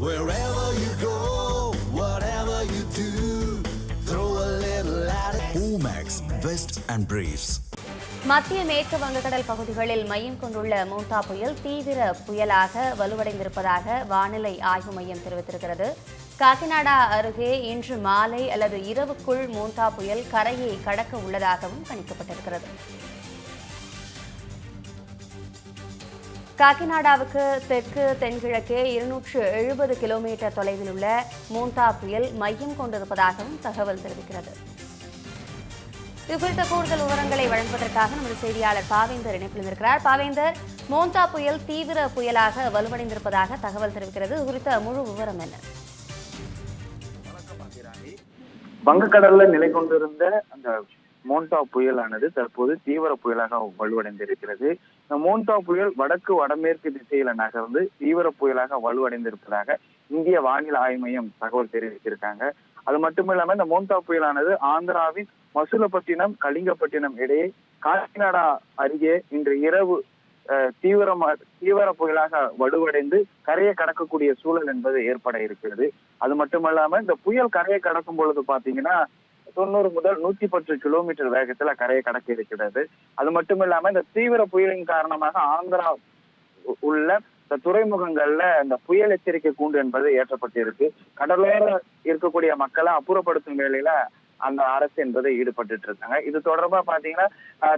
Wherever you go, whatever you do, throw a little at it. Omax, Vest and Briefs. மத்திய மேற்கு வங்கக்கடல் பகுதிகளில் மையம் கொண்டுள்ள மோந்தா புயல் தீவிர புயலாக வலுவடைந்திருப்பதாக வானிலை ஆய்வு மையம் தெரிவித்திருக்கிறது காக்கிநாடா அருகே இன்று மாலை அல்லது இரவுக்குள் மோந்தா புயல் கரையை கடக்க உள்ளதாகவும் கணிக்கப்பட்டிருக்கிறது காக்கிநாடாவுக்கு தெற்கு தென்கிழக்கே இருநூற்று எழுபது கிலோமீட்டர் தொலைவில் உள்ள மோந்தா புயல் மையம் கொண்டிருப்பதாகவும் தகவல் தெரிவிக்கிறது. இதுகுறித்த கூடுதல் விவரங்களை வழங்குவதற்காக நமது செய்தியாளர் பாவேந்தர் இணைப்பில் இருக்கிறார். பாவேந்தர் மோந்தா புயல் தீவிர புயலாக வலுவடைந்திருப்பதாக தகவல் தெரிவிக்கிறது. இது குறித்த முழு விவரம் என்ன? வங்கக்கடல்ல நிலை கொண்டிருந்த அந்த மோன்டா புயலானது தற்போது தீவிர புயலாக வலுவடைந்திருக்கிறது. இந்த மோன்டா புயல் வடக்கு வடமேற்கு திசையில நகர்ந்து தீவிர புயலாக வலுவடைந்திருப்பதாக இந்திய வானிலை ஆய்வு மையம் தகவல் தெரிவித்திருக்காங்க. அது மட்டும் இல்லாம இந்த மோன்டா புயலானது ஆந்திராவின் மசூலப்பட்டினம் கலிங்கப்பட்டினம் இடையே காக்கிநாடா அருகே இன்று இரவு தீவிரமா தீவிர புயலாக வலுவடைந்து கரையை கடக்கக்கூடிய சூழல் என்பது ஏற்பட இருக்கிறது. அது மட்டுமல்லாம இந்த புயல் கரையை கடக்கும் பொழுது பாத்தீங்கன்னா தொண்ணூறு முதல் நூத்தி பத்து கிலோமீட்டர் வேகத்துல கரையை கடக்க இருக்கிறது. அது மட்டும் இல்லாம இந்த தீவிர புயலின் காரணமாக ஆந்திரா உள்ள இந்த துறைமுகங்கள்ல இந்த புயல் எச்சரிக்கை கூண்டு என்பது ஏற்றப்பட்டிருக்கு. கடலோர இருக்கக்கூடிய மக்களை அப்புறப்படுத்தும் வேலையில அந்த அரசு என்பது ஈடுபட்டு இருக்காங்க. இது தொடர்பா பாத்தீங்கன்னா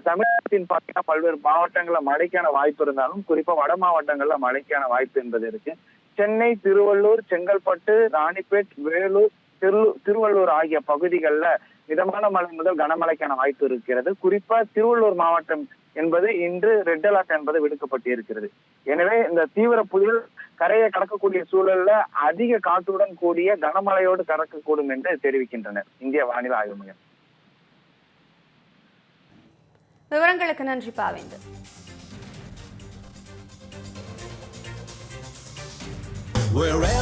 தமிழகத்தின் பாத்தீங்கன்னா பல்வேறு மாவட்டங்கள்ல மழைக்கான வாய்ப்பு இருந்தாலும் குறிப்பா வட மாவட்டங்கள்ல மழைக்கான வாய்ப்பு என்பது இருக்கு. சென்னை திருவள்ளூர் செங்கல்பட்டு ராணிப்பேட் வேலூர் திரு- திருவள்ளூர் ஆகிய பகுதிகளில் மிதமான மழை முதல் கனமழைக்கான வாய்ப்பு இருக்கிறது. குறிப்பா திருவள்ளூர் மாவட்டம் என்பது இன்று ரெட் அலர்ட் என்பது விடுக்கப்பட்டு இருக்கிறது எனவே இந்த தீவிர புயல் கரையை கடக்கக்கூடிய சூழல்ல அதிக காற்றுடன் கூடிய கனமழையோடு கடக்கக்கூடும் என்று தெரிவிக்கின்றனர். இந்திய வானிலை ஆய்வு மையம். விவரங்களுக்கு நன்றி பாவேந்தர். Wherever